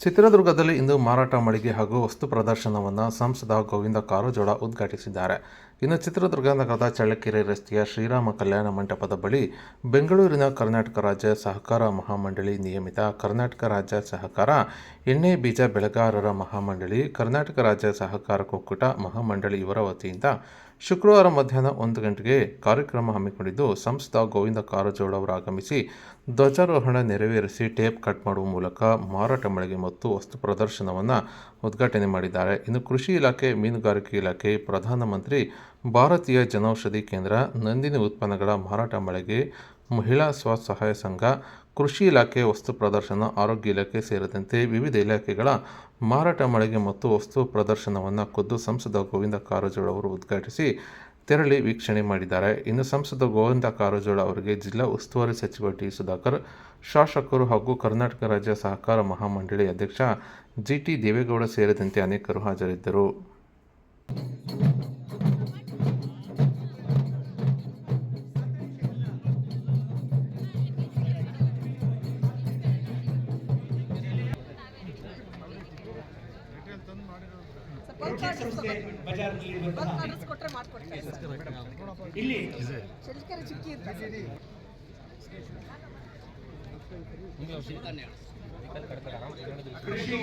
ಚಿತ್ರದುರ್ಗದಲ್ಲಿ ಇಂದು ಮಾರಾಟ ಮಳಿಗೆ ಹಾಗೂ ವಸ್ತು ಪ್ರದರ್ಶನವನ್ನು ಸಂಸದ ಗೋವಿಂದ ಕಾರಜೋಳ ಉದ್ಘಾಟಿಸಿದ್ದಾರೆ. ಇನ್ನು ಚಿತ್ರದುರ್ಗ ನಗರದ ಚಳ್ಳಕೆರೆ ರಸ್ತೆಯ ಶ್ರೀರಾಮ ಕಲ್ಯಾಣ ಮಂಟಪದ ಬಳಿ ಬೆಂಗಳೂರಿನ ಕರ್ನಾಟಕ ರಾಜ್ಯ ಸಹಕಾರ ಮಹಾಮಂಡಳಿ ನಿಯಮಿತ ಕರ್ನಾಟಕ ರಾಜ್ಯ ಸಹಕಾರ ಎಣ್ಣೆ ಬೀಜ ಬೆಳೆಗಾರರ ಮಹಾಮಂಡಳಿ, ಕರ್ನಾಟಕ ರಾಜ್ಯ ಸಹಕಾರ ಒಕ್ಕೂಟ ಮಹಾಮಂಡಳಿ ಇವರ ವತಿಯಿಂದ ಶುಕ್ರವಾರ ಮಧ್ಯಾಹ್ನ ಒಂದು ಗಂಟೆಗೆ ಕಾರ್ಯಕ್ರಮ ಹಮ್ಮಿಕೊಂಡಿದ್ದು ಸಂಸ್ಥ ಗೋವಿಂದ ಕಾರಜೋಳ ಅವರು ಆಗಮಿಸಿ ಧ್ವಜಾರೋಹಣ ನೆರವೇರಿಸಿ ಟೇಪ್ ಕಟ್ ಮಾಡುವ ಮೂಲಕ ಮಾರಾಟ ಮಳಿಗೆ ಮತ್ತು ವಸ್ತು ಪ್ರದರ್ಶನವನ್ನು ಉದ್ಘಾಟನೆ ಮಾಡಿದ್ದಾರೆ. ಇನ್ನು ಕೃಷಿ ಇಲಾಖೆ, ಮೀನುಗಾರಿಕೆ ಇಲಾಖೆ, ಪ್ರಧಾನಮಂತ್ರಿ ಭಾರತೀಯ ಜನೌಷಧಿ ಕೇಂದ್ರ, ನಂದಿನಿ ಉತ್ಪನ್ನಗಳ ಮಾರಾಟ ಮಳಿಗೆ ಮಹಿಳಾ ಸ್ವಸಹಾಯ ಸಂಘ ಕೃಷಿ ಇಲಾಖೆ ವಸ್ತು ಪ್ರದರ್ಶನ, ಆರೋಗ್ಯ ಇಲಾಖೆ ಸೇರಿದಂತೆ ವಿವಿಧ ಇಲಾಖೆಗಳ ಮಾರಾಟ ಮಳಿಗೆ ಮತ್ತು ವಸ್ತು ಪ್ರದರ್ಶನವನ್ನು ಖುದ್ದು ಸಂಸದ ಗೋವಿಂದ ಕಾರಜೋಳ ಅವರು ಉದ್ಘಾಟಿಸಿ ತೆರಳಿ ವೀಕ್ಷಣೆ ಮಾಡಿದ್ದಾರೆ. ಇನ್ನು ಸಂಸದ ಗೋವಿಂದ ಕಾರಜೋಳ ಅವರಿಗೆ ಜಿಲ್ಲಾ ಉಸ್ತುವಾರಿ ಸಚಿವ ಟಿ. ಸುಧಾಕರ್, ಶಾಸಕರು ಹಾಗೂ ಕರ್ನಾಟಕ ರಾಜ್ಯ ಸಹಕಾರ ಮಹಾಮಂಡಳಿ ಅಧ್ಯಕ್ಷ ಜಿ. ಟಿ. ದೇವೇಗೌಡ ಸೇರಿದಂತೆ ಅನೇಕರು ಹಾಜರಿದ್ದರು. ಇಲ್ಲಿ ಕೃಷಿ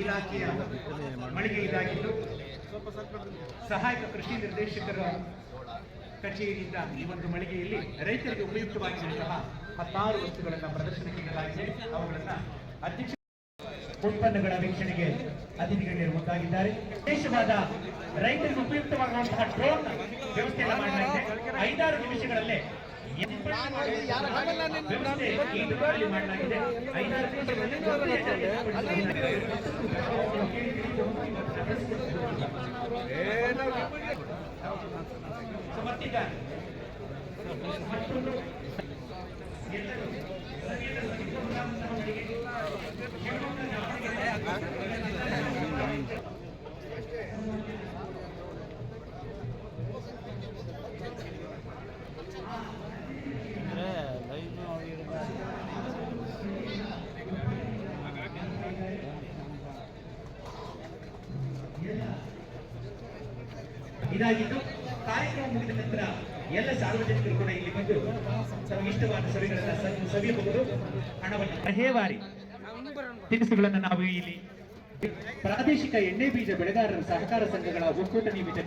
ಇಲಾಖೆಯ ಮಳಿಗೆ ಇದಾಗಿದ್ದು ಸಹಾಯಕ ಕೃಷಿ ನಿರ್ದೇಶಕರ ಕಚೇರಿಯಿಂದ ಈ ಒಂದು ಮಳಿಗೆಯಲ್ಲಿ ರೈತರಿಗೆ ಉಪಯುಕ್ತವಾಗಿರುವಂತಹ ಹತ್ತಾರು ವಸ್ತುಗಳನ್ನು ಪ್ರದರ್ಶನಕ್ಕೆ ಇಡಲಾಗಿದೆ ಅವುಗಳನ್ನ ಅಧ್ಯಕ್ಷ ಉತ್ಪನ್ನಗಳ ವೀಕ್ಷಣೆಗೆ ಅತಿಥಿಗಳು ಮುಂದಾಗಿದ್ದಾರೆ ವಿಶೇಷವಾದ ರೈತರಿಗೆ ಉಪಯುಕ್ತವಾಗುವಂತಹ ಡ್ರೋನ್ ವ್ಯವಸ್ಥೆಯನ್ನು ಮಾಡಲಾಗಿದೆ ಐದಾರು ನಿಮಿಷಗಳಲ್ಲೇ ವ್ಯವಸ್ಥೆ ಮಾಡಲಾಗಿದೆ ಐದಾರು ನಿಮಿಷಗಳಲ್ಲಿ ಇದಾಗಿದ್ದು ಕಾರ್ಯಕ್ರಮ ಮುಗಿದ ನಂತರ ಎಲ್ಲ ಸಾರ್ವಜನಿಕರು ಕೂಡ ಇಲ್ಲಿ ಬಂದು ತಮಗೆ ಇಷ್ಟವಾದ ಸಭೆಗಳನ್ನ ಸವಿಯಬಹುದು, ಹಣವನ್ನು. ಹೇವಾರಿ ತಿನಿಸುಗಳನ್ನು ನಾವು ಇಲ್ಲಿ ಪ್ರಾದೇಶಿಕ ಎಣ್ಣೆ ಬೀಜ ಬೆಳೆಗಾರರ ಸಹಕಾರ ಸಂಘಗಳ ಒಕ್ಕೂಟ ನಿಯಮಿತ